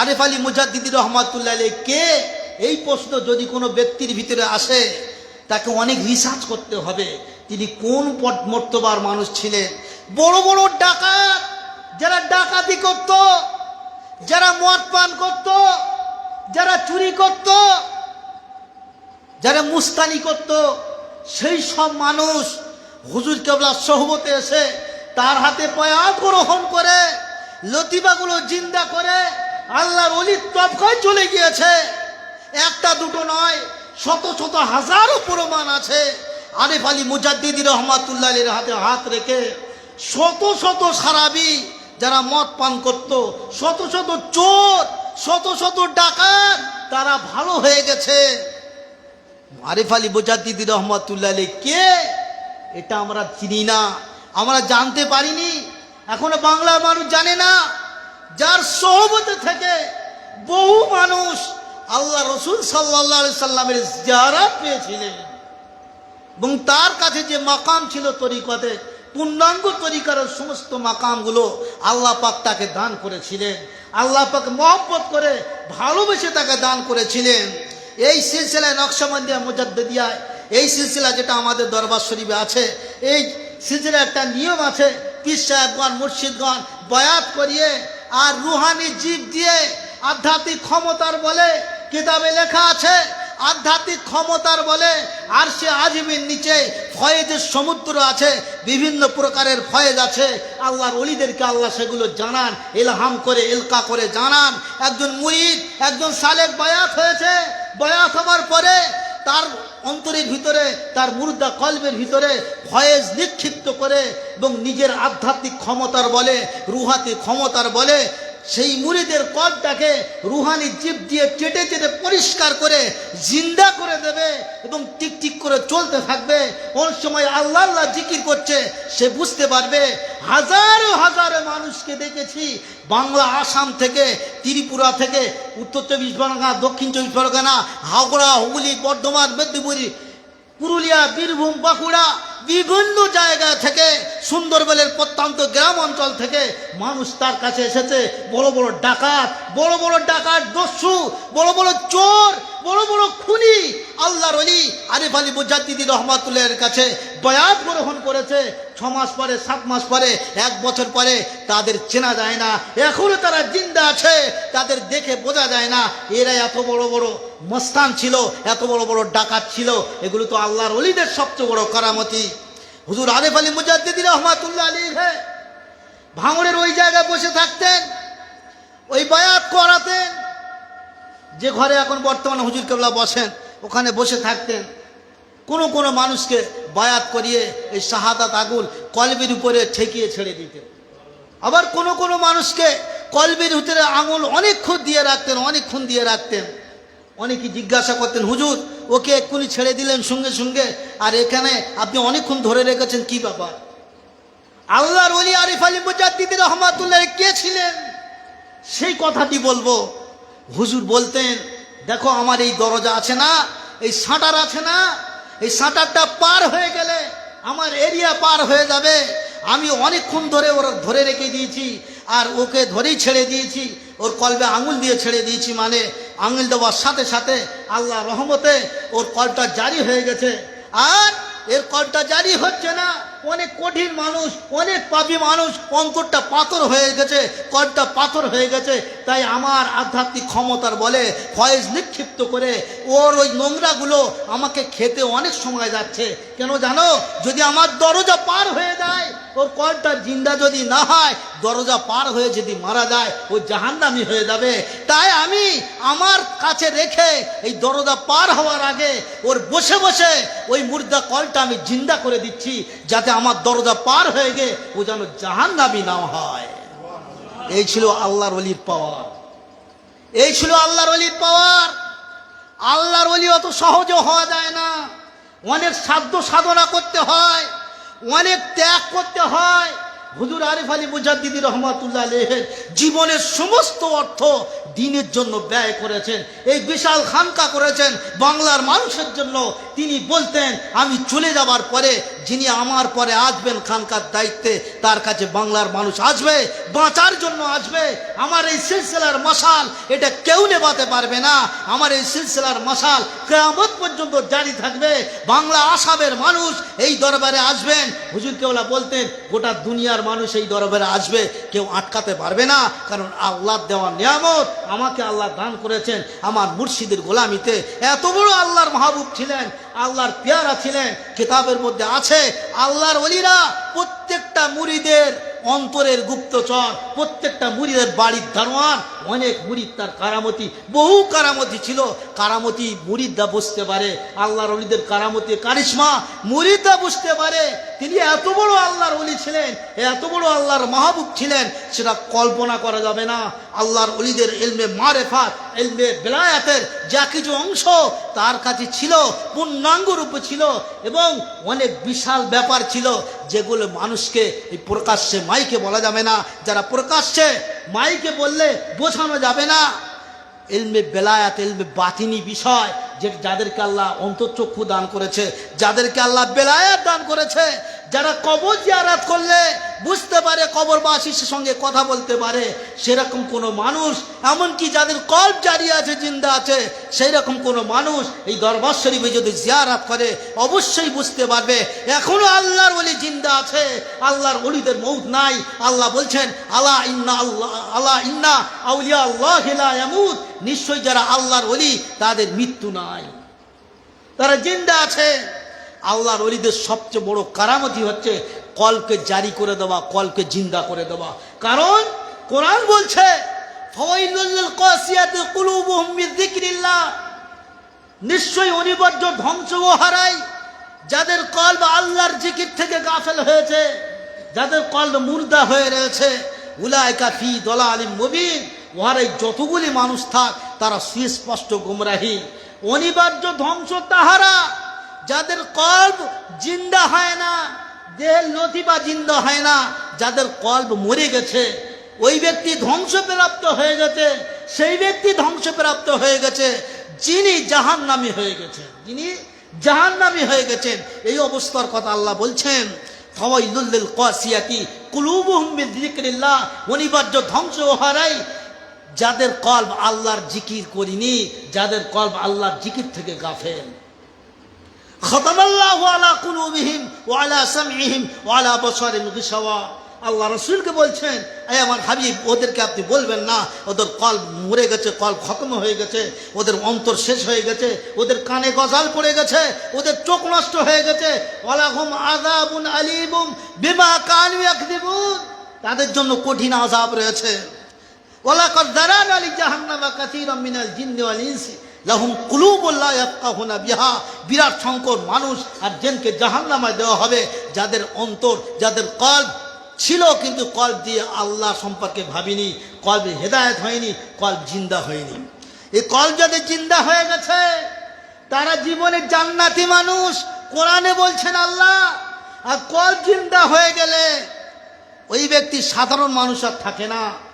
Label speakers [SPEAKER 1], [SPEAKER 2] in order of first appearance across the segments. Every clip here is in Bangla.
[SPEAKER 1] আরেফ আলী মুজাদ্দিদি রহমাতুল্লাহ কে এই প্রশ্ন যদি কোনো ব্যক্তির ভিতরে আসে, তাকে অনেক রিসার্চ করতে হবে। তিনি কোন মর্তবার মানুষ ছিলেন? বড় বড় ডাকাত, যারা ডাকাতি করত, যারা মদ পান করত, যারা চুরি করত, যারা মুস্তানি করত, সেই সব মানুষ হুজুর কেবলা সহবতে এসে তার হাতে পয়াত গ্রহণ করে লতিবাগুলো জিন্দা করে আল্লাহর অলির তবকায় চলে গিয়েছে। একটা দুটো নয়, শত শত হাজারো প্রমাণ আছে। আরিফ আলী মুজাদ্দিদি রহমাতুল্লাহ আলীর হাতে হাত রেখে শত শত সারাবি যারা মদ পান করত, শত শত চোর, শত শত ডাকাত, তারা ভালো হয়ে গেছে। আরিফ আলী বোজাদ্দিদি রহমতুল্লাহ আলী কে? এটা আমরা চিনি না। আমরা জানতে পারিনি। এখনও বাংলার মানুষ জানে না। যার সহবতে থেকে বহু মানুষ আল্লাহ রসুল সাল্লাহ সাল্লামের জিয়ারাত পেয়েছিলেন। এবং তার কাছে যে মাকাম ছিল তরিকতে, পূর্ণাঙ্গ তরিকার সমস্ত মাকামগুলো আল্লাহ পাক তাকে দান করেছিলেন। আল্লাহ পাক মহব্বত করে ভালোবেসে তাকে দান করেছিলেন। এই সিলসিলায় নকশাবন্দিয়া মুজাদ্দিয়ায় এই সিলসিলা যেটা আমাদের দরবার শরীফে আছে, এই সিলসিলা একটা নিয়ম আছে, পীর সাহেবগণ, মুর্শিদগণ, বয়াত করিয়ে আর রুহানি জীব দিয়ে আধ্যাত্মিক ক্ষমতার বলে কিতাবে লেখা আছে। আধ্যাত্মিক ক্ষমতার বলে আর সে আজমির নিচে ফয়েজের সমুদ্র আছে, বিভিন্ন প্রকারের ফয়েজ আছে। আল্লাহর অলিদেরকে আল্লাহ সেগুলো জানান, এলহাম করে, এলকা করে জানান। একজন মুরিদ, একজন সালেক বয়াত হয়েছে। বয়াত হওয়ার পরে তার অন্তরের ভিতরে, তার মুর্দা কল্পের ভিতরে ভয়েস নিক্ষিপ্ত করে এবং নিজের আধ্যাত্মিক ক্ষমতার বলে, রুহাতি ক্ষমতার বলে সেই মুড়িদের কলটাকে রুহানি জীব দিয়ে চেটে চেটে পরিষ্কার করে জিন্দা করে দেবে এবং টিকটিক করে চলতে থাকবে। কোন সময় আল্লাহ আল্লাহ জিকির করছে, সে বুঝতে পারবে। হাজারো হাজারো মানুষকে দেখেছি বাংলা, আসাম থেকে, ত্রিপুরা থেকে, উত্তর চব্বিশ পরগনা, দক্ষিণ চব্বিশ পরগনা, হাওড়া, হুগলি, বর্ধমান, মেদিনীপুর, পুরুলিয়া, বীরভূম, বাঁকুড়া বিভিন্ন জায়গা থেকে সুন্দরবনের প্রত্যন্ত গ্রাম অঞ্চল থেকে মানুষ তার কাছে এসেছে। বড় বড় ডাকাত, বড় বড় ডাকাত দস্যু, বড় বড় চোর, বড় বড় খুনি আল্লাহর অলি আরিফ আলী মুজাদ্দিদি রহমাতুল্লাহের কাছে বয়াত গ্রহণ করেছে। ছ মাস পরে, সাত মাস পরে, এক বছর পরে তাদের চেনা যায় না। এখনও তারা জিন্দা আছে, তাদের দেখে বোঝা যায় না। এরা এত বড় বড় মস্তান ছিল, এত বড় বড় ডাকাত ছিল। এগুলো তো আল্লাহর অলিদের সবচেয়ে বড় কারামতি। হুজুর আরিফ আলী মুজাদ্দিদি রহমাতুল্লাহ আলী হ্যাঁ ভাঙড়ের ওই জায়গায় বসে থাকতেন, ওই বায়াত করাতেন, যে ঘরে এখন বর্তমানে হুজুর কেবলা বসেন, ওখানে বসে থাকতেন। কোনো কোনো মানুষকে বায়াত করিয়ে এই শাহাদাত আগুল কলবির উপরে ঠেকিয়ে ছেড়ে দিতেন। আবার কোনো কোনো মানুষকে কলবির ভিতরে আঙুল অনেকক্ষণ দিয়ে রাখতেন, অনেকক্ষণ দিয়ে রাখতেন। অনেকে জিজ্ঞাসা করতেন, হুজুর, ওকে এক্ষুনি ছেড়ে দিলেন সঙ্গে সঙ্গে, আর এখানে আপনি অনেকক্ষণ ধরে রেখেছেন, কি ব্যাপার? আল্লাহর অলি আরিফ আলী মুজাদ্দিদি রহমাতুল্লাহ কে ছিলেন? সেই কথাটি বলব। হুজুর বলতেন, দেখো, আমার এই দরজা আছে না, এই সাঁটার আছে না, এই সাঁটারটা পার হয়ে গেলে আমার এরিয়া পার হয়ে যাবে। আমি অনেকক্ষণ ধরে ওরা ধরে রেখে দিয়েছি, আর ওকে ধরেই ছেড়ে দিয়েছি। ওর কলবে আঙুল দিয়ে ছেড়ে দিয়েছি মানে আঙুল দেওয়ার সাথে সাথে আল্লাহ রহমতে ওর কলটা জারি হয়ে গেছে। আর এর কলটা জারি হচ্ছে না। অনেক কঠিন মানুষ, অনেক পাপি মানুষ, অঙ্করটা পাথর হয়ে গেছে, কলটা পাথর হয়ে গেছে। তাই আমার আধ্যাত্মিক ক্ষমতার বলে ফয়েজ নিক্ষিপ্ত করে ওর ওই নোংরাগুলো আমাকে খেতে অনেক সময় যাচ্ছে। কেন জানো? যদি আমার দরজা পার হয়ে যায়, ওর কলটা জিন্দা যদি না হয়, দরজা পার হয়ে যদি মারা যায়, ও জাহান্নামি হয়ে যাবে। তাই আমি আমার কাছে রেখে এই দরজা পার হওয়ার আগে ওর বসে বসে ওই মুর্দা কলটা আমি জিন্দা করে দিচ্ছি, যাতে আমার দরজা পার হয়ে গে ও যেন জাহান নামি না হয়। এই ছিল আল্লাহর অলির পাওয়ার। এই ছিল আল্লাহর অলির পাওয়ার। আল্লাহর অলি অত সহজে হওয়া যায় না। অনেক সাধ্য সাধনা করতে হয়, অনেক ত্যাগ করতে হয়। হুজুর আরিফ আলী মুজাদ্দিদি রহমাতুল্লাহ আলহের জীবনের সমস্ত অর্থ দিনের জন্য ব্যয় করেছেন। এই বিশাল খানকা করেছেন। বাংলার মানুষের জন্য তিনি বলতেন, আমি চলে যাবার পরে যিনি আমার পরে আসবেন খানকার দায়িত্বে, তার কাছে বাংলার মানুষ আসবে, বাঁচার জন্য আসবে। আমার এই সিলসিলার মশাল এটা কেউ নেবাতে পারবে না। আমার এই সিলসিলার মশাল কেয়ামত পর্যন্ত জারি থাকবে। বাংলা আসামের মানুষ এই দরবারে আসবেন। হুজুর কেওলা বলতেন, গোটা দুনিয়ার মানুষ এই দরবারে আসবে, কেউ আটকাতে পারবে না, কারণ আল্লাহ দেওয়া নিয়ামত আমাকে আল্লাহ দান করেছেন আমার মুর্শিদের গোলামিতে। এত বড় আল্লাহর মাহবুব ছিলেন, আল্লাহর পেয়ারা ছিলেন, কিতাবের মধ্যে আছে, আল্লাহর অলিরা প্রত্যেকটা মুড়িদের অন্তরের গুপ্তচর, প্রত্যেকটা মুড়িদের বাড়ির দারোয়ান, অনেক মুড়ির তার কারামতি, বহু কারামতি ছিল। কারামতি মুড়িদা বুঝতে পারে, আল্লাহর অলিদের কারামতি কারিশমা মুড়িদা বুঝতে পারে। তিনি এত বড় আল্লাহর অলি ছিলেন, এত বড় আল্লাহর মাহবুব ছিলেন, সেটা কল্পনা করা যাবে না। আল্লাহর অলিদের এলমে মারেফাত এলমে বেলায়াতের যা কিছু অংশ তার কাছে ছিল, পূর্ণাঙ্গ রূপে ছিল এবং অনেক বিশাল ব্যাপার ছিল যেগুলো মানুষকে এই প্রকাশ্যে মাইকে বলা যাবে না। যারা প্রকাশ্যে মাইকে বললে বোঝানো যাবে না। এলমে বেলায়াত এলমে বাতিনি বিষয়, যে যাদেরকে আল্লাহ অন্তর্চক্ষু দান করেছে, যাদেরকে আল্লাহ বেলায়াত দান করেছে যারা কবর জিয়ারাত করলে বুঝতে পারে কবরবাসীর সঙ্গে কথা বলতে পারে, সেরকম কোনো মানুষ, এমনকি যাদের কল্প জারি আছে, জিন্দা আছে সেই রকম কোনো মানুষ এই দরবার শরীফে যদি জিয়ারাত করে, অবশ্যই বুঝতে পারবে, এখনও আল্লাহর ওলি জিন্দা আছে, আল্লাহর ওলিদের মৌত নাই। আল্লাহ বলছেন আল্লাহ ইন্না আল্লাহ আল্লাহ ইন্না আউলিয়া আল্লাহ ইয়ামুত। নিশ্চয়ই যারা আল্লাহর ওলি, তাদের মৃত্যু নাই। তারা জিন্দা আছে। আল্লাহর অলিদের সবচেয়ে বড় কারামতি হচ্ছে কলকে জারি করে দেওয়া, কলকে জিন্দা করে দেওয়া। কারণ কোরআন বলছে নিশ্চয়ই অনিবার্য ধ্বংস ও হারাই যাদের কল্ব আল্লাহর জিকির থেকে গাফেল হয়েছে, যাদের কল্ব মুর্দা হয়ে রয়েছে উলায়কা ফি দলা আলিম মুবিন। উহারাই যতগুলি মানুষ থাক, তারা সুস্পষ্ট গুমরাহী। অনিবার্য ধ্বংস তাহারা যাদের কল্ব জিন্দা হয় না, দেহের লতিবা জিন্দা হয় না, যাদের কল্ব মরে গেছে, ওই ব্যক্তি ধ্বংসপ্রাপ্ত হয়ে গেছে, সেই ব্যক্তি ধ্বংসপ্রাপ্ত হয়ে গেছে, যিনি জাহান্নামী হয়ে গেছে, যিনি জাহান্নামী হয়ে গেছেন, এই অবস্থার কথা আল্লাহ বলছেন অনিবার্য ধ্বংস হারাই যাদের কল্ব আল্লাহর জিকির করিনি, যাদের কল্ব আল্লাহর জিকির থেকে গাফেল। আলা আলা আলা আল্লাহ রসুলকে বলছেন এই আমার হাবিব, ওদেরকে আপনি বলবেন না। ওদের কল মরে গেছে কল খতম হয়ে গেছে, ওদের অন্তর শেষ হয়ে গেছে, ওদের কানে গজাল পড়ে গেছে, ওদের চোখ নষ্ট হয়ে গেছে। বিমা তাদের জন্য কঠিন আযাব রয়েছে। ওয়ালাকাদ দারানা লিজাহান্নামা কাসীরাম মিনাল জিন্নি ওয়াল ইনসি। লাহুম কুলুবুল্লাহ ইয়াফকাহুনা বিহা। বিরাট সংকট মানুষ আর জেনকে জাহান্নামায় দেওয়া হবে। যাদের অন্তর, যাদের কল্প ছিল কিন্তু কল্প দিয়ে আল্লাহ সম্পর্কে ভাবিনি। কল্পে হেদায়েত হয়নি, কল্প জিন্দা হয়নি। এই কল্প যাদের জিন্দা হয়ে গেছে, তারা জীবনে জান্নাতি মানুষ। কোরআনে বলছেন আল্লাহ, আর কল জিন্দা হয়ে গেলে ওই ব্যক্তি সাধারণ মানুষ আর থাকে না।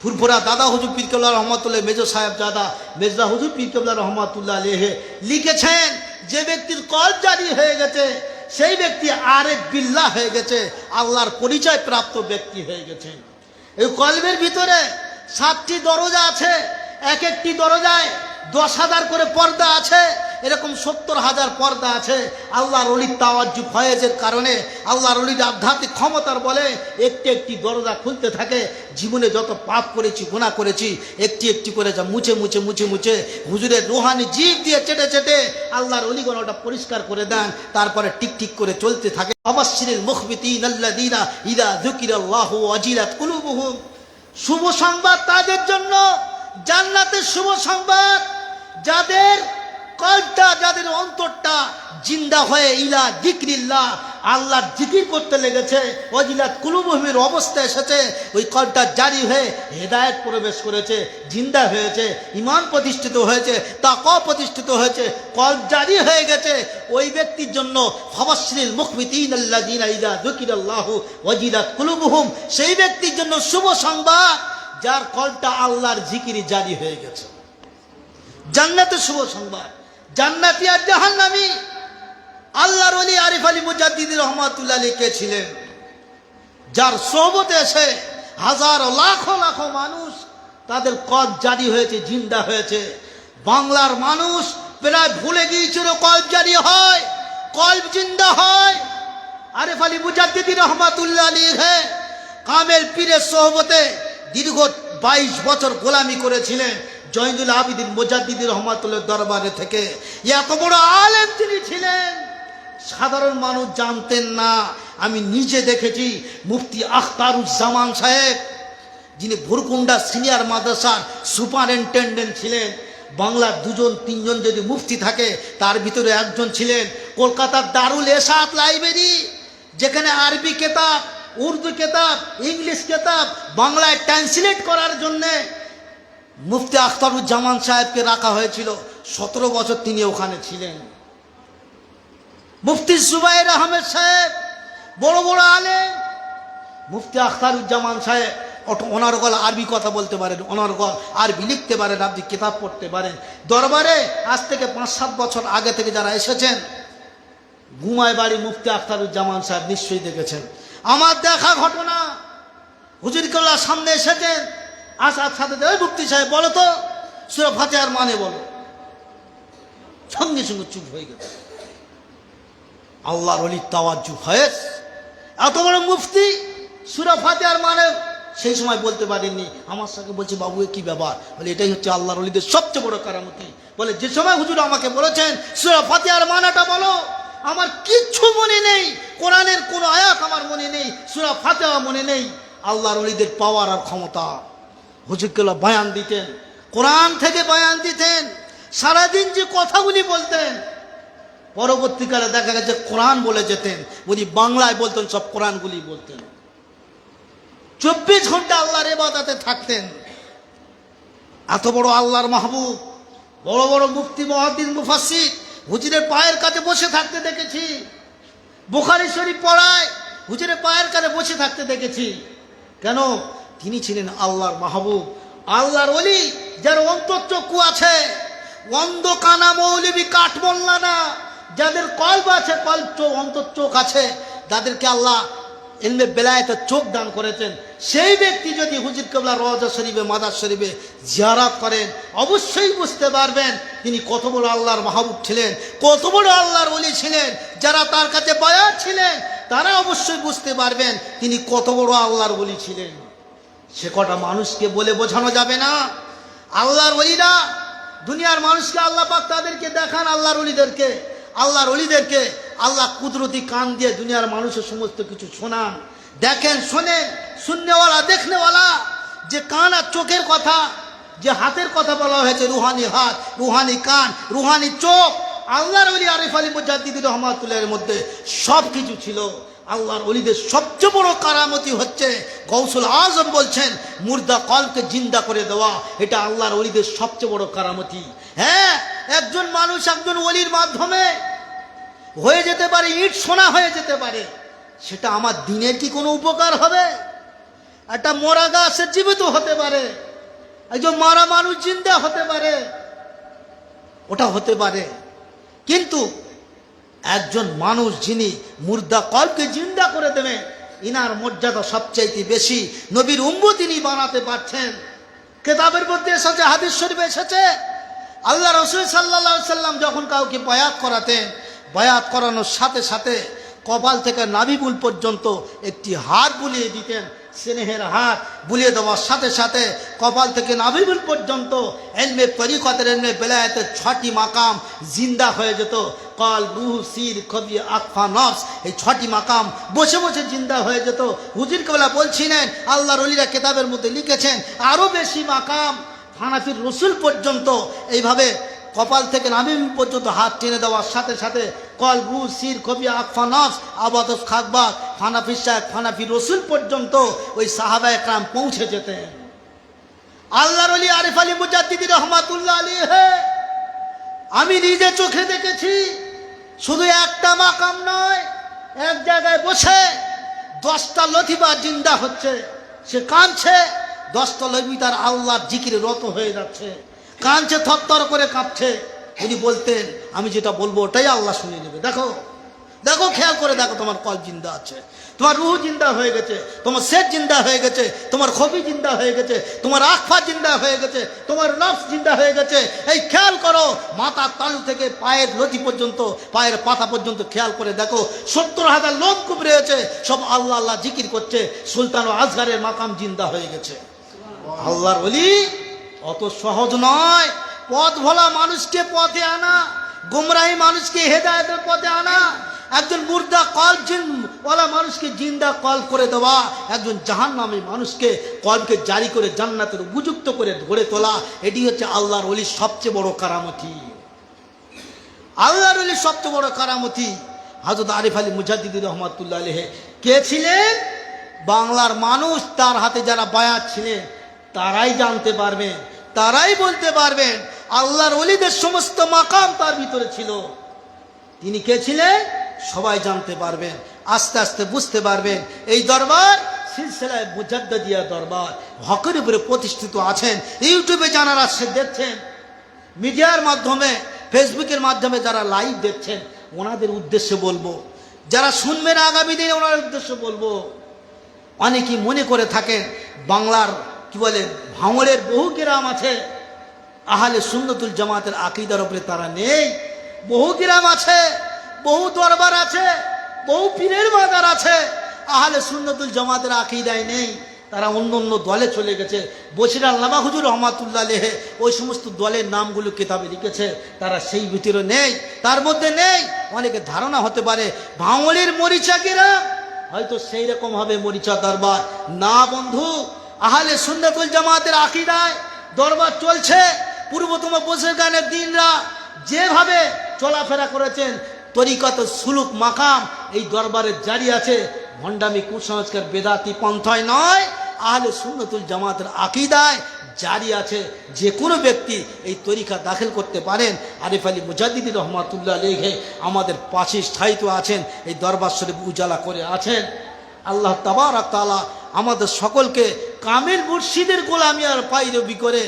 [SPEAKER 1] ফুরফুরা দাদা হুজুর পীরকেবলা রহমতুল্লাহ মেজর সাহেব দাদা মেজদা হুজুর পীরকেবলা রহমতুল্লাহ লেহে লিখেছেন, যে ব্যক্তির কল জারি হয়ে গেছে, সেই ব্যক্তি আরেক বিল্লা হয়ে গেছে, আল্লাহর পরিচয় প্রাপ্ত ব্যক্তি হয়ে গেছেন এই কলবের ভিতরে সাতটি দরজা আছে, এক একটি দরজায় দশ হাজার করে পর্দা আছে, এরকম সত্তর হাজার পর্দা আছে। আল্লাহর অলির তাওয়াজ্জু ফয়েজের কারণে, আল্লাহর অলির আধ্যাত্মিক ক্ষমতার বলে একটি একটি দরজা খুলতে থাকে। জীবনে যত পাপ করেছি গুণা করেছি, একটি একটি করে যা মুছে মুছে মুছে মুছে হুজুরের রুহানি জিভ দিয়ে চেটে চেটে আল্লাহর অলিগণ ওটা পরিষ্কার করে দেন। তারপরে টিক টিক করে চলতে থাকে। অবশ্যির মুখবিতিন আল্লাদিনা ইদা যুকির আল্লাহ আজিরাত কুলুবুহুম। শুভ সংবাদ তাদের জন্য। জান্নাতের শুভ সংবাদ। যাদের কলটা যাদের অন্তরটা জিন্দা হয়ে, ইলা দিকরিল্লাহ আল্লাহর জিকির করতে লেগেছে ওজিলাত কুলুবহমির অবস্থা এসেছে, ওই কলটা জারি হয়ে হেদায়েত প্রবেশ করেছে, জিন্দা হয়েছে ইমান প্রতিষ্ঠিত হয়েছে তাক প্রতিষ্ঠিত হয়েছে কল জারি হয়ে গেছে, ওই ব্যক্তির জন্য ফবশ্রীল মুখমিতিন আল্লাযীন ইযা যুকিরাল্লাহু ওয়াজিলাত কুলুবুহুম, সেই ব্যক্তির জন্য শুভ সংবাদ, যার কলটা আল্লাহর জিকিরি জারি হয়ে গেছে। জান্নাতের শুভ সংবাদ। জান্নাতি আর জাহান্নামী। আল্লাহর অলি আরিফ আলী মুজাদ্দিদি রহমাতুল্লাহ কে ছিলেন যার সোহবতে এসে হাজার লাখো লাখো মানুষ তাদের কদ জারি হয়েছে, জিন্দা হয়েছে। বাংলার মানুষ প্রায় ভুলে গিয়েছিল কল্প জারি হয় কল্প জিন্দা হয়। আরিফ আলী মুজাদ্দিদি রহমাতুল্লাহ আলী হে কামেল পীরের সোহবতে দীর্ঘ বাইশ বছর গোলামি করেছিলেন। জয়নুল আবিদিন মুজাদ্দিদি রহমাতুল্লাহ দরবারে থেকে। এত বড় আলেম তিনি ছিলেন। সাধারণ মানুষ জানতেন না। আমি নিজে দেখেছি মুফতি আখতারুজ্জামান সাহেব, যিনি ভুরকুন্ডা সিনিয়র মাদ্রাসার সুপারিনটেন্ডেন্ট ছিলেন। বাংলার দুজন, তিনজন যদি মুফতি থাকে, তার ভিতরে একজন ছিলেন কলকাতার দারুল এসাদ লাইব্রেরি, যেখানে আরবি কেতাব, উর্দু কেতাব, ইংলিশ কেতাব বাংলায় ট্রান্সলেট করার জন্যে মুফতি আখতারুজ্জামান সাহেবকে রাখা হয়েছিল। সতেরো বছর তিনি ওখানে ছিলেন। মুফতি সুবাইর আহমেদ সাহেব, বড় বড় আলে মুফতি আখতারুজ্জামান সাহেব, অত- ওনার গল আরবি কথা বলতে পারেন ওনার গল আরবি লিখতে পারেন, আপনি কিতাব পড়তে পারেন। দরবারে আজ থেকে পাঁচ, সাত বছর আগে থেকে যারা এসেছেন, ঘুমায় বাড়ি মুফতি আখতারুজ্জামান সাহেব নিশ্চয়ই দেখেছেন। আমার দেখা ঘটনা হুজুর কেল্লার সামনে এসেছেন আসার সাথে ওই মুক্তি সাহেব বলো তো, সুরা ফাতেহার মানে বলো। সঙ্গে সঙ্গে চুপ হয়ে গেছে আল্লাহর অলি তাওয়াজ্জু ফয়েজ এত বড় মুফতি, সুরা ফাতেহার মানে সেই সময় বলতে পারেননি। আমার সঙ্গে বলছে, বাবু কি ব্যাপার? বলে, এটাই হচ্ছে আল্লাহর অলিদের সবচেয়ে বড় কারামতি। বলে, যে সময় হুজুর আমাকে বলেছেন, সুরা ফাতেহার মানাটা বলো, আমার কিচ্ছু মনে নেই। কোরআনের কোনো আয়াত আমার মনে নেই, সুরা ফাতেহা মনে নেই। আল্লাহর অলিদের পাওয়ার আর ক্ষমতা হুজুরগুলো বয়ান দিতেন, কোরআন থেকে বয়ান দিতেন, সারাদিন যে কথাগুলি বলতেন। পরবর্তীকালে দেখা গেছে কোরআন বলে যেতেন, উনি বাংলায় বলতেন, সব কোরআনগুলি বলতেন। চব্বিশ ঘণ্টা আল্লাহর এবাদাতে থাকতেন। এত বড় আল্লাহর মাহবুব, বড় বড় মুফতি মহাদ্দিন মুফাসির হুজুরের পায়ের কাছে বসে থাকতে দেখেছি। বুখারি শরীফ পড়ায় হুজুরের পায়ের কাছে বসে থাকতে দেখেছি। কেন? তিনি ছিলেন আল্লাহর মাহবুব, আল্লাহর অলি যার অন্তর্চক্ষু আছে। অন্ধ কানা মৌলবি কাঠ না যাদের কল্প আছে, কল্প চোখ অন্তর চোখ আছে, তাদেরকে আল্লাহ এলমে বেলায়েতের চোখ দান করেছেন। সেই ব্যক্তি যদি হুজুর কেবলা রওজা শরীফে, মাদার শরীফে জিয়ারাত করেন, অবশ্যই বুঝতে পারবেন তিনি কত বড় আল্লাহর মাহবুব ছিলেন, কত বড় আল্লাহর অলি ছিলেন, যারা তার কাছে বয়াত ছিলেন, তারা অবশ্যই বুঝতে পারবেন তিনি কত বড় আল্লাহর অলি ছিলেন। সে কটা মানুষকে বলে বোঝানো যাবে না। আল্লাহর অলিরা দুনিয়ার মানুষকে আল্লাহ পাক তাদেরকে দেখান, আল্লাহর অলিদেরকে আল্লাহর অলিদেরকে আল্লাহ কুদরতি কান দিয়ে দুনিয়ার মানুষের সমস্ত কিছু শোনান। দেখেন, শোনে শূন্যওয়ালা দেখনেওয়ালা, যে কান আর চোখের কথা, যে হাতের কথা বলা হয়েছে, রুহানি হাত, রুহানি কান, রুহানি চোখ, আল্লাহর আরিফ আলী মুজাদ্দিদি রহমাতুল্লাহের মধ্যে সব কিছু ছিল। আল্লাহর অলিদের সবচেয়ে বড় কারামতি হচ্ছে গৌসুল আজম বলছেন, মুর্দা কলকে জিন্দা করে দেওয়া। এটা আল্লাহর অলিদের সবচেয়ে বড় কারামতি। হ্যাঁ একজন মানুষ একজন অলির মাধ্যমে হয়ে যেতে পারে, ইট সোনা হয়ে যেতে পারে, সেটা আমার দিনের কি কোনো উপকার হবে? একটা মরা গাছ জীবিত হতে পারে, একজন মারা মানুষ জিন্দা হতে পারে, ওটা হতে পারে। কিন্তু একজন মানুষ যিনি মুর্দা কলকে জিন্দা করে দেবেন ইনার মর্যাদা সবচাইতে বেশি নবীর উম্ম তিনি বানাতে পারছেন। কেতাবের মধ্যে এসেছে, হাদিস শরীফ এসেছে, আল্লাহ রসুল সাল্লা সাল্লাম যখন কাউকে বয়াত করাতেন, বয়াত করানোর সাথে সাথে কপাল থেকে নাভিবুল পর্যন্ত একটি হাত বুলিয়ে দিতেন, স্নেহের হাত বুলিয়ে দেওয়ার সাথে সাথে কপাল থেকে নাভিবুল পর্যন্ত এলমে তরিকতের এলমে বেলায়েতের ছটি মাকাম জিন্দা হয়ে যেত। কল রুহ সির কবি আকফা নফস। এই ছটি মাকাম বসে বসে জিন্দা হয়ে যেত। হুজির কবলা বলছিলেন আল্লাহ রলিরা কেতাবের মধ্যে লিখেছেন আরও বেশি মাকাম হানাফির রসুল পর্যন্ত। এইভাবে কপাল থেকে নামিম পর্যন্ত হাত টেনে দেওয়ার সাথে সাথে কল গু সির কবি আকফানফ আবাদত খাকবা ফানাফি শাহ ফানাফি রসুল পর্যন্ত ওই সাহাবা একরাম পৌঁছে যেতেন। আল্লাহর আলী আরিফ আলী মুজাদ্দিদি রহমাতুল্লাহ আলী হে আমি নিজে চোখে দেখেছি। শুধু একটা মাকাম নয়, এক জায়গায় বসে দশটা লতিবা জিন্দা হচ্ছে, সে কাঁদছে, দশটা লবি তার আল্লাহর জিকিরে রত হয়ে যাচ্ছে, কাঁদছে, থরথর করে কাঁপছে। উনি বলতেন, আমি যেটা বলব ওটাই আল্লাহ শুনে নেবে দেখো দেখো, খেয়াল করে দেখো, তোমার কল জিন্দা আছে। তোমার রুহ জিন্দা হয়ে গেছে, তোমার শেখ জিন্দা হয়ে গেছে, তোমার খবি জিন্দা হয়ে গেছে, তোমার আখফা জিন্দা হয়ে গেছে, তোমার নফস জিন্দা হয়ে গেছে। এই খেয়াল করো মাথার তালু থেকে পায়ের লতি পর্যন্ত, পায়ের পাতা পর্যন্ত খেয়াল করে দেখো, সত্তর হাজার লোক কুবরে হয়েছে সব আল্লাহ আল্লাহ জিকির করছে, সুলতান আজগারের মাকাম জিন্দা হয়ে গেছে। আল্লাহর বলি অত সহজ নয় পথ ভোলা মানুষকে পথে আনা, গুমরাহি মানুষকে হেদায়তের পথে আনা একজন মুর্দা কল জিন, ওলা মানুষকে জিন্দা কল করে দেওয়া, একজন জাহান নামী মানুষকে কলকে জারি করে জান্নাতের উপযুক্ত করে ধরে তোলা, এটি হচ্ছে আল্লাহর অলির সবচেয়ে বড় কারামতি। আল্লাহর অলির সবচেয়ে বড় কারামতি হাজরত আরিফ আলী মুজাদ্দিদি রহমাতুল্লাহ আলহে কে ছিলেন? বাংলার মানুষ তার হাতে যারা বায়াত ছিলেন, তারাই জানতে পারবেন তারাই বলতে পারবেন আল্লাহর অলিদের সমস্ত মাকাম তার ভিতরে ছিল। তিনি কে ছিলেন? সবাই জানতে পারবেন আস্তে আস্তে বুঝতে পারবেন এই দরবার সিলসিলায় মুজাদ্দিয়া দরবার, হকের উপরে প্রতিষ্ঠিত আছেন। ইউটিউবে জানারা সে দেখছেন। মিডিয়ার মাধ্যমে, ফেসবুকের মাধ্যমে যারা লাইভ দেখছেন, ওনাদের উদ্দেশ্যে বলব। যারা শুনবেন আগামী দিনে ওনার উদ্দেশ্যে বলব। অনেকেই মনে করে থাকেন, বাংলার, কি বলে, ভাঙড়ের বহু গ্রাম আছে। আহলে সুন্নতুল জামাতের আকিদার উপরে তারা নেই। বহু গ্রাম আছে। বহু দরবার আছে বহু পীরের বাজার আছে। আহলে সুন্নতুল জামাতের আকিদায় নেই। তারা অন্য অন্য দলে চলে গেছে। বসির আল্লামা হুজুর রহমাতুল্লাহ লেহে ওই সমস্ত দলের নামগুলো কিতাবে লিখেছে। তারা সেই ভিতরে নেই। তার মধ্যে নেই অনেকে ধারণা হতে পারে ভাঙড়ের মরিচা গ্রাম হয়তো সেই রকম হবে মরিচা দরবার। না বন্ধু, আহলে সুন্নাতুল জামাতের আকিদায় দরবার চলছে। পূর্বতম বসের গানের দিনরা যেভাবে চলাফেরা করেছেন তরিকত সুলুক মাকাম, এই দরবারে জারি আছে, ভণ্ডামি, কুসংস্কার, বেদাতি পন্থায় নয়, আহলে সুন্নতুল জামাতের আকিদায় জারি আছে, যে কোনো ব্যক্তি এই তরিকা দাখিল করতে পারেন। আরিফ আলী মুজাদ্দিদি রহমাতুল্লাহ লেখে আমাদের পাশে স্থায়িত আছেন, এই দরবার শরীফ উজালা করে আছেন। আল্লাহ তাবারাক তাআলা আমাদের সকলকে কামের মুর্শিদের গোলামি আর পাইরবি করে,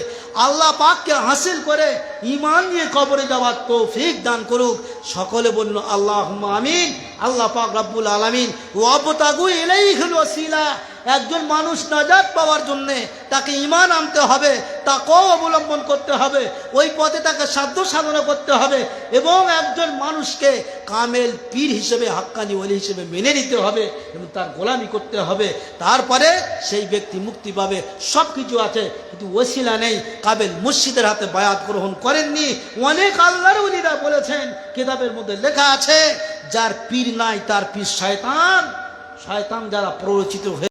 [SPEAKER 1] আল্লাহ পাককে হাসিল করে ইমান নিয়ে কবরে যাওয়ার তৌফিক দান করুক। সকলে বলল আল্লাহ আমিন। আল্লাহ পাক রব্বুল আলামিন ওয়াবতাগু হল ওয়াসিলা একজন মানুষ নাজাত পাওয়ার জন্যে তাকে ইমান আনতে হবে, তাকেও অবলম্বন করতে হবে, ওই পথে তাকে সাধ্য সাধনা করতে হবে এবং একজন মানুষকে কামেল পীর হিসেবে, হাক্কানি ওলি হিসেবে মেনে নিতে হবে এবং তার গোলামি করতে হবে। তারপরে সেই ব্যক্তি মুক্তি পাবে। সব কিছু আছে, কিন্তু ওসিলা নেই। কাবেল মুর্শিদের হাতে বায়াত গ্রহণ করেননি। অনেক আল্লাহর উলিরা বলেছেন, কিতাবের মধ্যে লেখা আছে, যার পীর নাই তার পীর শয়তান। শয়তান যারা প্ররোচিত হয়ে